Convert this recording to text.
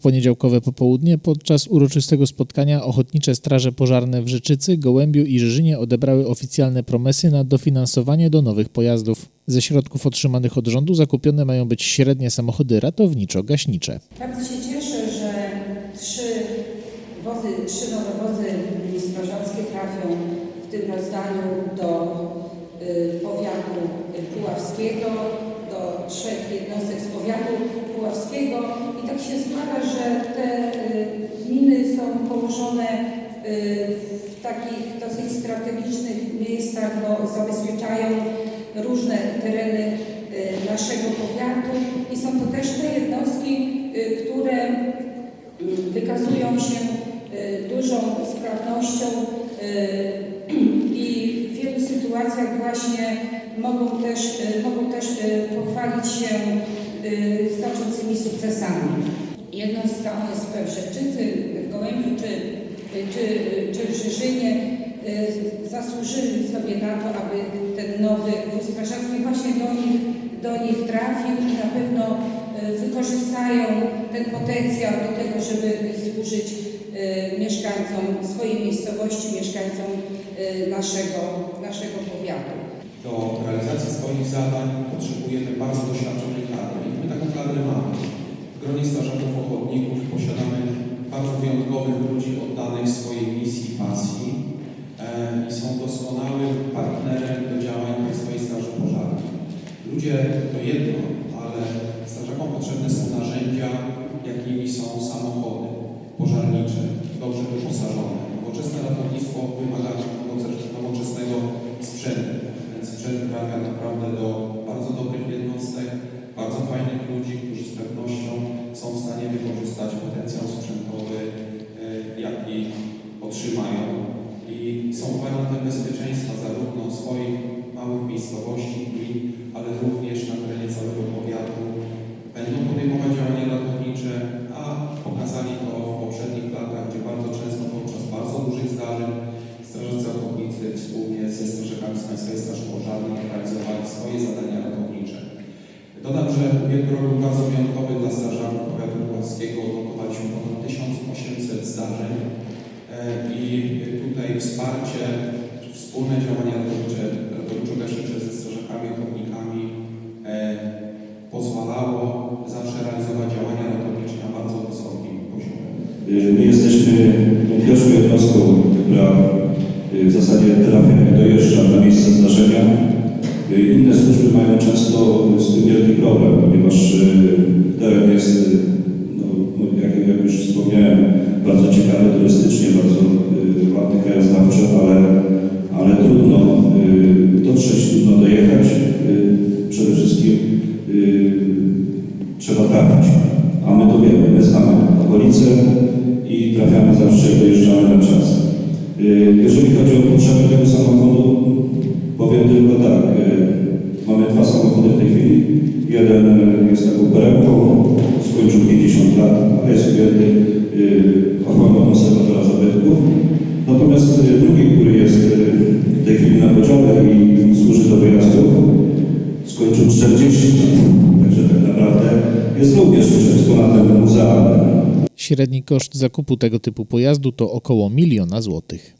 poniedziałkowe popołudnie podczas uroczystego spotkania Ochotnicze Straże Pożarne w Rzeczycy, Gołębiu i Żyżynie odebrały oficjalne promesy na dofinansowanie do nowych pojazdów. Ze środków otrzymanych od rządu zakupione mają być średnie samochody ratowniczo-gaśnicze. Bardzo się cieszę, że trzy wozy, trzy nowe wozy strażackie trafią w tym rozdaniu do y, powiatu puławskiego, do trzech jednostek z powiatu puławskiego tak się składa, że te y, gminy są położone y, w takich dosyć strategicznych miejscach, bo zabezpieczają różne tereny y, naszego powiatu. I są to też te jednostki, y, które y, wykazują się y, dużą sprawnością y, i w wielu sytuacjach właśnie mogą też, y, mogą też y, pochwalić się y, znaczącymi sukcesami. Jednostka OSP w Rzeczycy, w Gołębiu czy, czy, czy w Żyżynie y, zasłużyli sobie na to, aby ten nowy wóz strażacki właśnie do nich, do nich trafił i na pewno y, wykorzystają ten potencjał do tego, żeby służyć y, mieszkańcom swojej miejscowości, mieszkańcom y, naszego, naszego powiatu. do realizacji swoich zadań potrzebujemy bardzo doświadczonej kadry. I my taką kadrę mamy. W gronie strażaków ochotników posiadamy bardzo wyjątkowych ludzi oddanych swojej misji i pasji e, i są doskonałym partnerem do działań Państwowej Straży Pożarnej. Ludzie to jedno, ale strażakom potrzebne są narzędzia, jakimi są samochody pożarnicze, dobrze wyposażone. Nowoczesne ratownictwo wymaga nowocze- nowoczesnego sprzętu. Ten sprzęt trafia naprawdę do bardzo dobrych jednostek, bardzo fajnych ludzi, którzy z pewnością potencjał sprzętowy, e, jaki otrzymają i są gwarantem bezpieczeństwa zarówno swoich małych miejscowości, gmin, ale również na terenie całego powiatu. Będą podejmować działania ratownicze, a pokazali to w poprzednich latach, gdzie bardzo często podczas bardzo dużych zdarzeń strażacy ochotnicy wspólnie ze strażakami z Państwowej Straży Pożarnej realizowali swoje zadania ratownicze. Dodam, że ubiegły rok był bardzo wyjątkowy dla strażaków puławskiego. Odnotowaliśmy ponad 1800 zdarzeń e, i tutaj wsparcie, wspólne działania ratowniczo-gaśnicze ze strażakami ochotnikami e, pozwalało zawsze realizować działania ratownicze na bardzo wysokim poziomie. Y, My jesteśmy pierwszą jednostką, która w zasadzie trafia dojeżdża na miejsce zdarzenia. Inne służby mają często z tym wielki problem, ponieważ Jeżeli chodzi o potrzeby tego samochodu, powiem tylko tak. y, Mamy dwa samochody w tej chwili. Jeden y, jest taką perełką, skończył 50 lat, ale jest objęty y, ochroną konserwatora zabytków. Natomiast y, drugi, który jest y, w tej chwili na podziale i służy do wyjazdów, skończył 40 lat. Także tak naprawdę jest również eksponatem muzealnym. Średni koszt zakupu tego typu pojazdu to około miliona złotych.